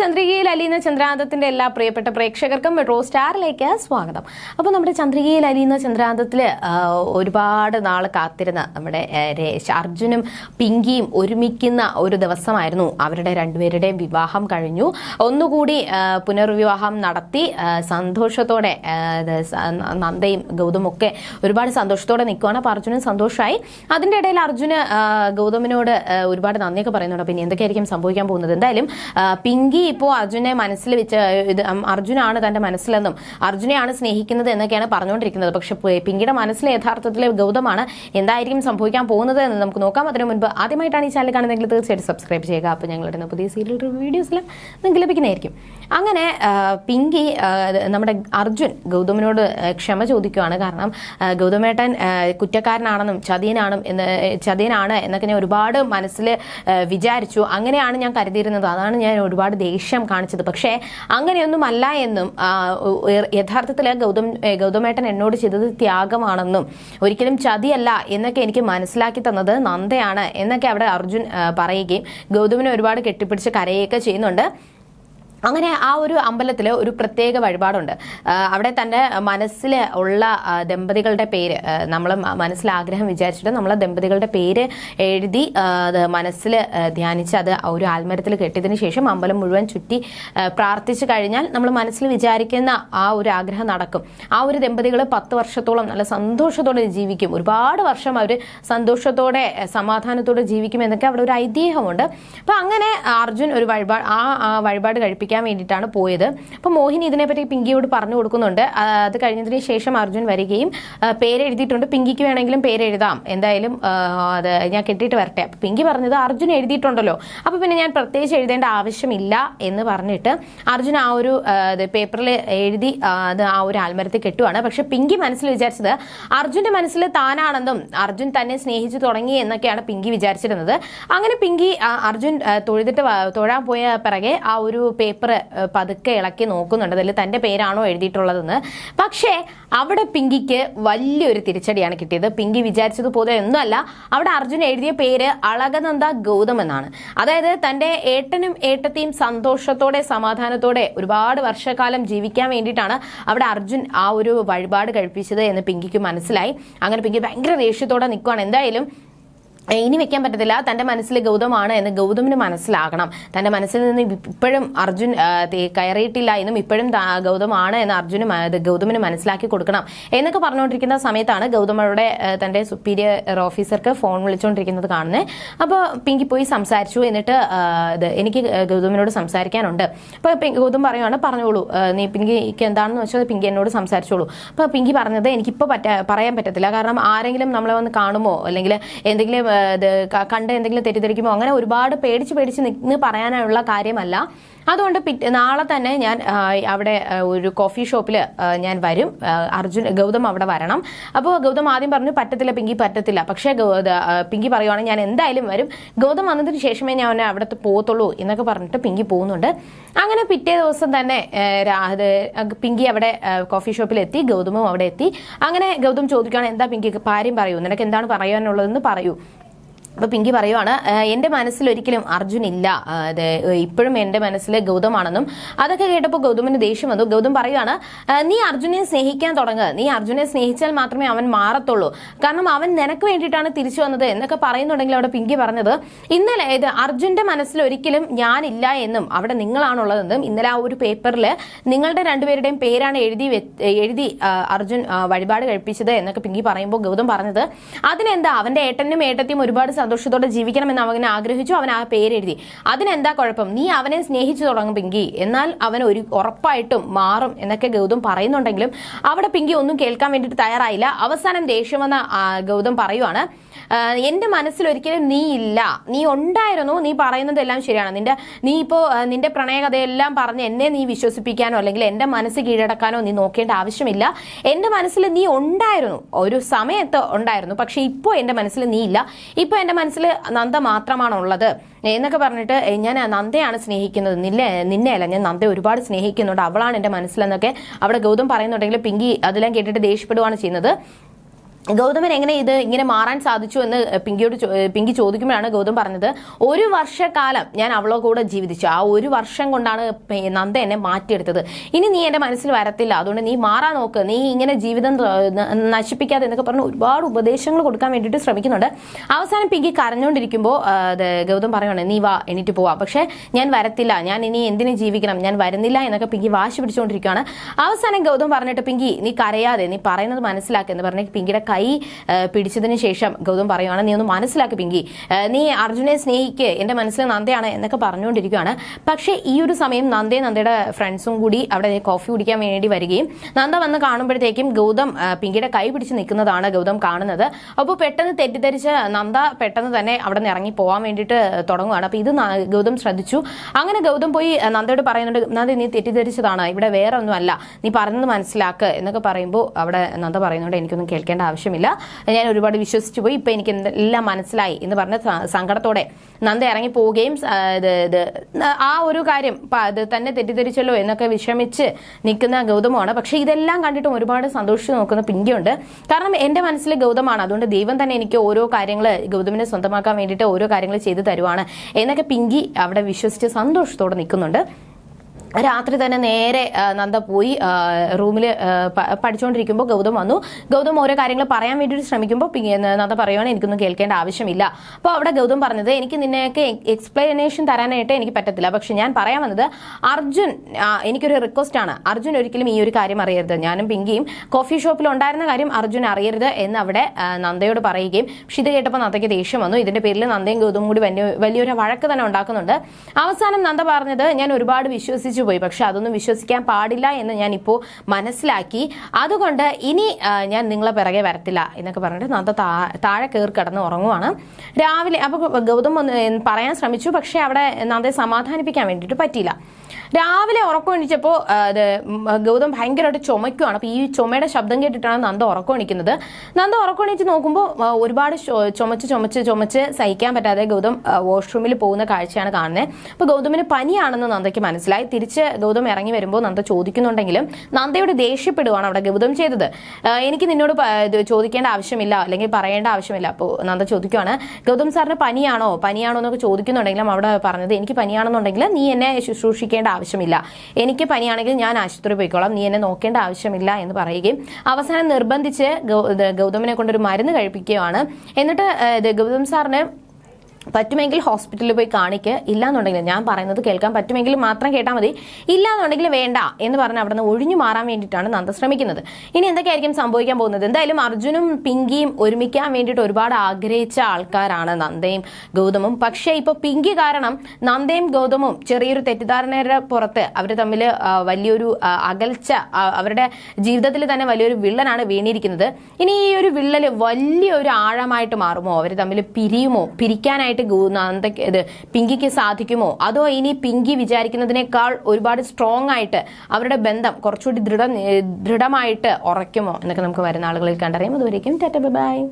ചന്ദ്രികയിൽ അലിയുന്ന ചന്ദ്രാന്തത്തിന്റെ എല്ലാ പ്രിയപ്പെട്ട പ്രേക്ഷകർക്കും മെട്രോ സ്റ്റാറിലേക്ക് സ്വാഗതം. അപ്പോൾ നമ്മുടെ ചന്ദ്രികയിൽ അലിയുന്ന ചന്ദ്രാന്തത്തിൽ ഒരുപാട് നാൾ കാത്തിരുന്ന നമ്മുടെ അർജുനും പിങ്കിയും ഒരുമിക്കുന്ന ഒരു ദിവസമായിരുന്നു അവരുടെ രണ്ടുപേരുടെയും വിവാഹം കഴിഞ്ഞു. ഒന്നുകൂടി പുനർവിവാഹം നടത്തി സന്തോഷത്തോടെ നന്ദയും ഗൗതമൊക്കെ ഒരുപാട് സന്തോഷത്തോടെ നിൽക്കുകയാണ് അപ്പോൾ അർജുനും സന്തോഷമായി അതിന്റെ ഇടയിൽ അർജുന് ഗൗതമിനോട് ഒരുപാട് നന്ദിയൊക്കെ പറയുന്നുണ്ട്. പിന്നെ എന്തൊക്കെയായിരിക്കും സംഭവിക്കാൻ പോകുന്നത്? എന്തായാലും പിങ്കി ഇപ്പോൾ അർജുനെ മനസ്സിൽ വെച്ച് ഇത് അർജുനാണ് തന്റെ മനസ്സിലെന്നും അർജുനെയാണ് സ്നേഹിക്കുന്നത് എന്നൊക്കെയാണ് പറഞ്ഞുകൊണ്ടിരിക്കുന്നത്. പക്ഷെ പിങ്കിയുടെ മനസ്സിൽ യഥാർത്ഥത്തിലെ ഗൗതമാണ് എന്തായിരിക്കും സംഭവിക്കാൻ പോകുന്നത് എന്ന് നമുക്ക് നോക്കാം. അതിനു മുൻപ് ആദ്യമായിട്ടാണ് ഈ ചാനൽ കാണുന്നതെങ്കിൽ തീർച്ചയായിട്ടും സബ്സ്ക്രൈബ് ചെയ്യുക. അപ്പോൾ ഞങ്ങളുടെ പുതിയ സീരിയൽ വീഡിയോസിലും നിങ്ങൾക്ക് ലഭിക്കുന്നതായിരിക്കും. അങ്ങനെ പിങ്കി നമ്മുടെ അർജുൻ ഗൗതമിനോട് ക്ഷമ ചോദിക്കുകയാണ് കാരണം ഗൗതമേട്ടൻ കുറ്റക്കാരനാണെന്നും ചതിയനാണെന്നും എന്ന് ചതിയനാണ് എന്നൊക്കെ ഞാൻ ഒരുപാട് മനസ്സിൽ വിചാരിച്ചു. അങ്ങനെയാണ് ഞാൻ കരുതിയിരുന്നത്. അതാണ് ഞാൻ ഒരുപാട് ദേഷ്യം കാണിച്ചത്. പക്ഷേ അങ്ങനെയൊന്നുമല്ല എന്നും ആ, യഥാർത്ഥത്തിൽ ഗൗതം ഗൗതമേട്ടൻ എന്നോട് ചെയ്തത് ത്യാഗമാണെന്നും ഒരിക്കലും ചതിയല്ല എന്നൊക്കെ എനിക്ക് മനസ്സിലാക്കി തന്നത് നന്ദയാണ് എന്നൊക്കെ അവിടെ അർജുൻ പറയുകയും ഗൗതമിനെ ഒരുപാട് കെട്ടിപ്പിടിച്ച് കരയുകയൊക്കെ ചെയ്യുന്നുണ്ട്. അങ്ങനെ ആ ഒരു അമ്പലത്തിൽ ഒരു പ്രത്യേക വഴിപാടുണ്ട്. അവിടെ തന്നെ മനസ്സിൽ ഉള്ള ദമ്പതികളുടെ പേര് നമ്മൾ മനസ്സിൽ ആഗ്രഹം വിചാരിച്ചിട്ട് നമ്മൾ ദമ്പതികളുടെ പേര് എഴുതി മനസ്സിൽ ധ്യാനിച്ച് അത് ഒരു ആൽമരത്തിൽ കെട്ടിയതിന് ശേഷം അമ്പലം മുഴുവൻ ചുറ്റി പ്രാർത്ഥിച്ചു കഴിഞ്ഞാൽ നമ്മൾ മനസ്സിൽ വിചാരിക്കുന്ന ആ ഒരു ആഗ്രഹം നടക്കും. ആ ഒരു ദമ്പതികൾ പത്ത് വർഷത്തോളം നല്ല സന്തോഷത്തോടെ ജീവിക്കും. ഒരുപാട് വർഷം അവർ സന്തോഷത്തോടെ സമാധാനത്തോടെ ജീവിക്കും എന്നൊക്കെ അവിടെ ഒരു ഐതിഹ്യമുണ്ട്. അപ്പം അങ്ങനെ അർജുൻ ഒരു വഴിപാട് ആ വഴിപാട് വഴിപാട് കഴിപ്പിക്കാൻ വേണ്ടിയിട്ടാണ് പോയത്. അപ്പോൾ മോഹിനി ഇതിനെപ്പറ്റി പിങ്കിയോട് പറഞ്ഞു കൊടുക്കുന്നുണ്ട്. അത് കഴിഞ്ഞതിന് ശേഷം അർജുൻ വരികയും പേരെഴുതിയിട്ടുണ്ട്. പിങ്കിക്ക് വേണമെങ്കിലും പേരെഴുതാം. എന്തായാലും അത് ഞാൻ കെട്ടിയിട്ട് വരട്ടെ. അപ്പം പിങ്കി പറഞ്ഞത് അർജുൻ എഴുതിയിട്ടുണ്ടല്ലോ. അപ്പോൾ പിന്നെ ഞാൻ പ്രത്യേകിച്ച് എഴുതേണ്ട ആവശ്യമില്ല എന്ന് പറഞ്ഞിട്ട് അർജുൻ ആ ഒരു പേപ്പറിൽ എഴുതി അത് ആ ഒരു ആൽമരത്തിൽ കെട്ടുവാണ്. പക്ഷെ പിങ്കി മനസ്സിൽ വിചാരിച്ചത് അർജുന്റെ മനസ്സിൽ താനാണെന്നും അർജുൻ തന്നെ സ്നേഹിച്ചു തുടങ്ങി എന്നൊക്കെയാണ് പിങ്കി വിചാരിച്ചിരുന്നത്. അങ്ങനെ പിങ്കി അർജുൻ തൊഴുതിട്ട് തൊഴാൻ പോയ പിറകെ ആ ഒരു പേപ്പർ പതുക്കെ ഇളക്കി നോക്കുന്നുണ്ട്. അതിൽ തന്റെ പേരാണോ എഴുതിയിട്ടുള്ളതെന്ന്. പക്ഷേ അവിടെ പിങ്കിക്ക് വലിയൊരു തിരിച്ചടിയാണ് കിട്ടിയത്. പിങ്കി വിചാരിച്ചതുപോലെ ഒന്നുമല്ല. അവിടെ അർജുൻ എഴുതിയ പേര് അളകനന്ദ ഗൗതം എന്നാണ്. അതായത് തന്റെ ഏട്ടനും ഏട്ടത്തെയും സന്തോഷത്തോടെ സമാധാനത്തോടെ ഒരുപാട് വർഷക്കാലം ജീവിക്കാൻ വേണ്ടിയിട്ടാണ് അവിടെ അർജുൻ ആ ഒരു വഴിപാട് കഴിപ്പിച്ചത് എന്ന് പിങ്കിക്ക് മനസ്സിലായി. അങ്ങനെ പിങ്കി ഭയങ്കര ദേഷ്യത്തോടെ നിൽക്കുകയാണ് എന്തായാലും ഇനി വെക്കാൻ പറ്റത്തില്ല. തന്റെ മനസ്സിൽ ഗൗതമാണ് എന്ന് ഗൗതമിന് മനസ്സിലാകണം. തന്റെ മനസ്സിൽ നിന്ന് ഇപ്പോഴും അർജുൻ കയറിയിട്ടില്ല എന്നും ഇപ്പോഴും ഗൗതമാണ് എന്ന് അർജുന് ഗൗതമിന് മനസ്സിലാക്കി കൊടുക്കണം. എന്നൊക്കെ പറഞ്ഞുകൊണ്ടിരിക്കുന്ന സമയത്താണ് ഗൗതമയുടെ തന്റെ സുപ്പീരിയർ ഓഫീസർക്ക് ഫോൺ വിളിച്ചുകൊണ്ടിരിക്കുന്നത് കാണുന്നത് അപ്പോൾ പിങ്കി പോയി സംസാരിച്ചു എന്നിട്ട് ഇത് എനിക്ക് ഗൗതമിനോട് സംസാരിക്കാനുണ്ട്. അപ്പോൾ ഗൗതം പറയുവാണ് പറഞ്ഞോളൂ. നീ പിങ്കിക്ക് എന്താണെന്ന് വെച്ചാൽ പിങ്കി എന്നോട് സംസാരിച്ചോളൂ. അപ്പോൾ പിങ്കി പറഞ്ഞത് എനിക്കിപ്പോൾ പറ്റ പറയാൻ പറ്റത്തില്ല. കാരണം ആരെങ്കിലും നമ്മളെ വന്ന് കാണുമോ? അല്ലെങ്കിൽ എന്തെങ്കിലും കണ്ട് എന്തെങ്കിലും തെറ്റിദ്ധരിക്കുമോ അങ്ങനെ ഒരുപാട് പേടിച്ച് പേടിച്ച് നിന്ന് പറയാനുള്ള കാര്യമല്ല. അതുകൊണ്ട് നാളെ തന്നെ ഞാൻ അവിടെ ഒരു കോഫി ഷോപ്പിൽ ഞാൻ വരും. അർജുൻ ഗൗതം അവിടെ വരണം. അപ്പോൾ ഗൗതം ആദ്യം പറഞ്ഞു പറ്റത്തില്ല പിങ്കി പറ്റത്തില്ല. പക്ഷേ പിങ്കി പറയുവാണെങ്കിൽ ഞാൻ എന്തായാലും വരും. ഗൗതം വന്നതിന് ശേഷമേ ഞാൻ അവനെ അവിടുത്തെ പോകത്തുള്ളൂ എന്നൊക്കെ പറഞ്ഞിട്ട് പിങ്കി പോകുന്നുണ്ട്. അങ്ങനെ പിറ്റേ ദിവസം തന്നെ പിങ്കി അവിടെ കോഫി ഷോപ്പിൽ എത്തി ഗൗതമും അവിടെ എത്തി. അങ്ങനെ ഗൗതം ചോദിക്കുകയാണ് എന്താ പിങ്കി കാര്യം പറയൂ? നിനക്ക് എന്താണ് പറയാനുള്ളതെന്ന് പറയൂ. അപ്പൊ പിങ്കി പറയുവാണ് എന്റെ മനസ്സിൽ ഒരിക്കലും അർജുൻ ഇല്ല. അത് ഇപ്പോഴും എന്റെ മനസ്സിൽ ഗൗതമാണെന്നും അതൊക്കെ കേട്ടപ്പോൾ ഗൗതമിന് ദേഷ്യം വന്നു. ഗൗതം പറയുവാണ് നീ അർജുനെ സ്നേഹിക്കാൻ തുടങ്ങുക നീ അർജുനെ സ്നേഹിച്ചാൽ മാത്രമേ അവൻ മാറത്തുള്ളൂ. കാരണം അവൻ നിനക്ക് വേണ്ടിയിട്ടാണ് തിരിച്ചു വന്നത് എന്നൊക്കെ പറയുന്നുണ്ടെങ്കിൽ അവിടെ പിങ്കി പറഞ്ഞത് ഇന്നലെ ഇത് അർജുന്റെ മനസ്സിൽ ഒരിക്കലും ഞാനില്ല എന്നും അവിടെ നിങ്ങളാണുള്ളതെന്നും ഇന്നലെ ആ ഒരു പേപ്പറിൽ നിങ്ങളുടെ രണ്ടുപേരുടെയും പേരാണ് എഴുതി എഴുതി അർജുൻ വഴിപാട് കഴിപ്പിച്ചത് എന്നൊക്കെ പിങ്കി പറയുമ്പോൾ ഗൗതം പറഞ്ഞത് അതിനെന്താ? അവന്റെ ഏട്ടനും ഏട്ടത്തിയും ഒരുപാട് സന്തോഷത്തോടെ ജീവിക്കണമെന്ന് അവനെ ആഗ്രഹിച്ചു അവൻ ആ പേരെഴുതി. അതിനെന്താ കുഴപ്പം? നീ അവനെ സ്നേഹിച്ചു തുടങ്ങും പിങ്കി. എന്നാൽ അവൻ ഒരു ഉറപ്പായിട്ടും മാറും എന്നൊക്കെ ഗൗതം പറയുന്നുണ്ടെങ്കിലും അവിടെ പിങ്കി ഒന്നും കേൾക്കാൻ വേണ്ടിയിട്ട് തയ്യാറായില്ല. അവസാനം ദേഷ്യം വന്ന ഗൗതം പറയുവാണ് എന്റെ എന്റെ മനസ്സിൽ ഒരിക്കലും നീ ഇല്ല. നീ ഉണ്ടായിരുന്നു നീ പറയുന്നതെല്ലാം ശരിയാണ്. നിന്റെ നീ ഇപ്പോ നിന്റെ പ്രണയകഥയെല്ലാം പറഞ്ഞ് എന്നെ നീ വിശ്വസിപ്പിക്കാനോ അല്ലെങ്കിൽ എന്റെ മനസ്സ് കീഴടക്കാനോ നീ നോക്കേണ്ട ആവശ്യമില്ല. എന്റെ മനസ്സിൽ നീ ഉണ്ടായിരുന്നു. ഒരു സമയത്ത് ഉണ്ടായിരുന്നു പക്ഷെ ഇപ്പോൾ എന്റെ മനസ്സിൽ നീ ഇല്ല. ഇപ്പോൾ എന്റെ മനസ്സിൽ നന്ദ മാത്രമാണുള്ളത്. എന്നൊക്കെ പറഞ്ഞിട്ട് ഞാൻ നന്ദയാണ് സ്നേഹിക്കുന്നത്. നിന്നെ നിന്നെയല്ല ഞാൻ നന്ദയെ ഒരുപാട് സ്നേഹിക്കുന്നുണ്ട്. അവളാണ് എന്റെ മനസ്സിലെന്നൊക്കെ അവിടെ ഗൗതം പറയുന്നുണ്ടെങ്കിൽ പിങ്കി അതെല്ലാം കേട്ടിട്ട് ദേഷ്യപ്പെടുവാണ് ചെയ്യുന്നത്. ഗൗതമൻ എങ്ങനെ ഇത് ഇങ്ങനെ മാറാൻ സാധിച്ചു എന്ന് പിങ്കിയോട് പിങ്കി ചോദിക്കുമ്പോഴാണ് ഗൗതം പറഞ്ഞത് ഒരു വർഷക്കാലം ഞാൻ അവളോ കൂടെ ജീവിച്ചു. ആ ഒരു വർഷം കൊണ്ടാണ് നന്ദ എന്നെ മാറ്റിയെടുത്തത്. ഇനി നീ എന്റെ മനസ്സിൽ വരത്തില്ല. അതുകൊണ്ട് നീ മാറാൻ നോക്ക്. നീ ഇങ്ങനെ ജീവിതം നശിപ്പിക്കാതെ എന്നൊക്കെ പറഞ്ഞ് ഒരുപാട് ഉപദേശങ്ങൾ കൊടുക്കാൻ വേണ്ടിയിട്ട് ശ്രമിക്കുന്നുണ്ട്. അവസാനം പിങ്കി കരഞ്ഞുകൊണ്ടിരിക്കുമ്പോൾ ഗൗതം പറയുകയാണ് നീ വാ എണീറ്റ് പോവാ. പക്ഷേ ഞാൻ വരത്തില്ല. ഞാൻ ഇനി എന്തിനു ജീവിക്കണം? ഞാൻ വരുന്നില്ല എന്നൊക്കെ പിങ്കി വാശി പിടിച്ചുകൊണ്ടിരിക്കുകയാണ് അവസാനം ഗൗതം പറഞ്ഞിട്ട് പിങ്കി നീ കരയാതെ നീ പറയുന്നത് മനസ്സിലാക്കുക എന്ന് പറഞ്ഞ് പിങ്കിയുടെ ആ, പിടിച്ചതിന് ശേഷം ഗൗതം പറയുവാണ് നീ ഒന്ന് മനസ്സിലാക്കി പിങ്കി. നീ അർജുനെ സ്നേഹിക്ക്. എന്റെ മനസ്സിൽ നന്ദയാണ് എന്നൊക്കെ പറഞ്ഞുകൊണ്ടിരിക്കുകയാണ് പക്ഷേ ഈ ഒരു സമയം നന്ദയും നന്ദയുടെ ഫ്രണ്ട്സും കൂടി അവിടെ കോഫി കുടിക്കാൻ വേണ്ടി വരികയും നന്ദ വന്ന് കാണുമ്പോഴത്തേക്കും ഗൗതം പിങ്കിയുടെ കൈ പിടിച്ച് നിൽക്കുന്നതാണ് ഗൗതം കാണുന്നത്. അപ്പോൾ പെട്ടെന്ന് തെറ്റിദ്ധരിച്ച് നന്ദ പെട്ടെന്ന് തന്നെ അവിടെ നിന്ന് ഇറങ്ങി പോകാൻ വേണ്ടിയിട്ട് തുടങ്ങുകയാണ് അപ്പോൾ ഇത് ഗൗതം ശ്രദ്ധിച്ചു. അങ്ങനെ ഗൗതം പോയി നന്ദയോട് പറയുന്നുണ്ട് നന്ദ നീ തെറ്റിദ്ധരിച്ചതാണ്. ഇവിടെ വേറെ ഒന്നുമല്ല നീ പറഞ്ഞത് മനസ്സിലാക്ക് എന്നൊക്കെ പറയുമ്പോൾ അവിടെ നന്ദ പറയുന്നുണ്ട് എനിക്കൊന്നും കേൾക്കേണ്ട ആവശ്യമില്ല. ഞാൻ ഒരുപാട് വിശ്വസിച്ചു പോയി. ഇപ്പം എനിക്ക് എല്ലാം മനസ്സിലായി എന്ന് പറഞ്ഞ സങ്കടത്തോടെ നന്ദ ഇറങ്ങി പോവുകയും ആ, ഒരു കാര്യം അത് തന്നെ തെറ്റിദ്ധരിച്ചല്ലോ എന്നൊക്കെ വിഷമിച്ച് നിൽക്കുന്ന ഗൗതമാണ്. പക്ഷെ ഇതെല്ലാം കണ്ടിട്ടും ഒരുപാട് സന്തോഷിച്ച് നോക്കുന്ന പിങ്കിയുണ്ട്. കാരണം എന്റെ മനസ്സിൽ ഗൗതമാണ്. അതുകൊണ്ട് ദൈവം തന്നെ എനിക്ക് ഓരോ കാര്യങ്ങൾ ഗൗതമിനെ സ്വന്തമാക്കാൻ വേണ്ടിയിട്ട് ഓരോ കാര്യങ്ങൾ ചെയ്തു തരുവാണ്. എന്നൊക്കെ പിങ്കി അവിടെ വിശ്വസിച്ച് സന്തോഷത്തോടെ നിൽക്കുന്നുണ്ട്. രാത്രി തന്നെ നേരെ നന്ദ പോയി റൂമിൽ പഠിച്ചുകൊണ്ടിരിക്കുമ്പോൾ ഗൗതം വന്നു. ഗൗതം ഓരോ കാര്യങ്ങൾ പറയാൻ വേണ്ടിയിട്ട് ശ്രമിക്കുമ്പോൾ നന്ദ പറയുവാണ് എനിക്കൊന്നും കേൾക്കേണ്ട ആവശ്യമില്ല. അപ്പോൾ അവിടെ ഗൗതം പറഞ്ഞത് എനിക്ക് നിന്നെയൊക്കെ എക്സ്പ്ലനേഷൻ തരാനായിട്ട് എനിക്ക് പറ്റത്തില്ല. പക്ഷെ ഞാൻ പറയാൻ വന്നത് അർജുൻ എനിക്കൊരു റിക്വസ്റ്റ് ആണ്. അർജുൻ ഒരിക്കലും ഈ ഒരു കാര്യം അറിയരുത്. ഞാനും പിങ്കിയും കോഫി ഷോപ്പിൽ ഉണ്ടായിരുന്ന കാര്യം അർജുൻ അറിയരുത് എന്ന് അവിടെ നന്ദയോട് പറയുകയും പക്ഷെ ഇത് കേട്ടപ്പോൾ നന്ദയ്ക്ക് ദേഷ്യം വന്നു. ഇതിന്റെ പേരിൽ നന്ദയും ഗൗതവും കൂടി വലിയ വലിയൊരു വഴക്ക് തന്നെ ഉണ്ടാക്കുന്നുണ്ട്. അവസാനം നന്ദ പറഞ്ഞത് ഞാൻ ഒരുപാട് വിശ്വസിച്ചു പോയി പക്ഷെ അതൊന്നും വിശ്വസിക്കാൻ പാടില്ല എന്ന് ഞാൻ ഇപ്പോൾ മനസ്സിലാക്കി. അതുകൊണ്ട് ഇനി ഞാൻ നിങ്ങളെ പിറകെ വരത്തില്ല എന്നൊക്കെ പറഞ്ഞിട്ട് നന്ദ താഴെ കയറി കിടന്ന് ഉറങ്ങുവാണ്. രാവിലെ അപ്പോൾ ഗൗതം പറയാൻ ശ്രമിച്ചു. പക്ഷെ അവിടെ നന്ദയെ സമാധാനിപ്പിക്കാൻ വേണ്ടിയിട്ട് പറ്റിയില്ല. രാവിലെ ഉറക്കം എണീച്ചപ്പോൾ അത് ഗൗതം ഭയങ്കരമായിട്ട് ചുമയ്ക്കുവാണ്. അപ്പോൾ ഈ ചുമയുടെ ശബ്ദം കേട്ടിട്ടാണ് നന്ദ ഉറക്കം എണീക്കുന്നത്. നന്ദ ഉറക്കം നോക്കുമ്പോൾ ഒരുപാട് ചുമച്ച് ചുമച്ച് ചുമച്ച് സഹിക്കാൻ പറ്റാതെ ഗൗതം വാഷ്റൂമിൽ പോകുന്ന കാഴ്ചയാണ് കാണുന്നത് അപ്പോൾ ഗൗതമിന് പനിയാണെന്ന് നന്ദയ്ക്ക് മനസ്സിലായി. തിരിച്ച് ഗൗതം ഇറങ്ങി വരുമ്പോൾ നന്ദ ചോദിക്കുന്നുണ്ടെങ്കിലും നന്ദയോട് ദേഷ്യപ്പെടുവാണ് അവിടെ ഗൗതം ചെയ്തത്. എനിക്ക് നിന്നോട് ചോദിക്കേണ്ട ആവശ്യമില്ല അല്ലെങ്കിൽ പറയേണ്ട ആവശ്യമില്ല. അപ്പോൾ നന്ദ ചോദിക്കുവാണ് ഗൗതം സാറിന് പനിയാണോ? പനിയാണോ എന്നൊക്കെ ചോദിക്കുന്നുണ്ടെങ്കിലും അവിടെ പറഞ്ഞത് എനിക്ക് പനിയാണെന്നുണ്ടെങ്കിൽ നീ എന്നെ ശുശ്രൂഷിക്കേണ്ട ആവശ്യമില്ല. എനിക്ക് പനിയാണെങ്കിൽ ഞാൻ ആശുപത്രി പോയിക്കോളാം. നീ എന്നെ നോക്കേണ്ട ആവശ്യമില്ല എന്ന് പറയുകയും അവസാനം നിർബന്ധിച്ച് ഗൗതമിനെ കൊണ്ടൊരു മരുന്ന് കഴിപ്പിക്കുകയാണ്. എന്നിട്ട് ഗൗതം സാറിന് പറ്റുമെങ്കിൽ ഹോസ്പിറ്റലിൽ പോയി കാണിക്കുക ഇല്ലാന്നുണ്ടെങ്കിൽ ഞാൻ പറയുന്നത് കേൾക്കാൻ പറ്റുമെങ്കിൽ മാത്രം കേട്ടാൽ മതി. ഇല്ലാന്നുണ്ടെങ്കിൽ വേണ്ട എന്ന് പറഞ്ഞ് അവിടെ നിന്ന് ഒഴിഞ്ഞു മാറാൻ വേണ്ടിയിട്ടാണ് നന്ദ ശ്രമിക്കുന്നത്. ഇനി എന്തൊക്കെയായിരിക്കും സംഭവിക്കാൻ പോകുന്നത്? എന്തായാലും അർജുനും പിങ്കിയും ഒരുമിക്കാൻ വേണ്ടിയിട്ട് ഒരുപാട് ആഗ്രഹിച്ച ആൾക്കാരാണ് നന്ദയും ഗൗതമും. പക്ഷേ ഇപ്പോൾ പിങ്കി കാരണം നന്ദയും ഗൗതമും ചെറിയൊരു തെറ്റിദ്ധാരണയുടെ പുറത്ത് അവർ തമ്മിൽ വലിയൊരു അകൽച്ച അവരുടെ ജീവിതത്തിൽ തന്നെ വലിയൊരു വിള്ളനാണ് വീണിരിക്കുന്നത്. ഇനി ഈ ഒരു വിള്ളൽ വലിയൊരു ആഴമായിട്ട് മാറുമോ? അവർ തമ്മിൽ പിരിയുമോ? പിരിക്കാനായിട്ട് ഗു- നന്ദയ്ക്ക് ഇത് പിങ്കിക്ക് സാധിക്കുമോ? അതോ ഇനി പിങ്കി വിചാരിക്കുന്നതിനേക്കാൾ ഒരുപാട് സ്ട്രോങ് ആയിട്ട് അവരുടെ ബന്ധം കുറച്ചുകൂടി ദൃഢ ദൃഢമായിട്ട് ഉറയ്ക്കുമോ? എന്നൊക്കെ നമുക്ക് വരുന്ന ആളുകളിൽ കണ്ടറിയാം. അതുവരേക്കും ടാറ്റ ബൈ.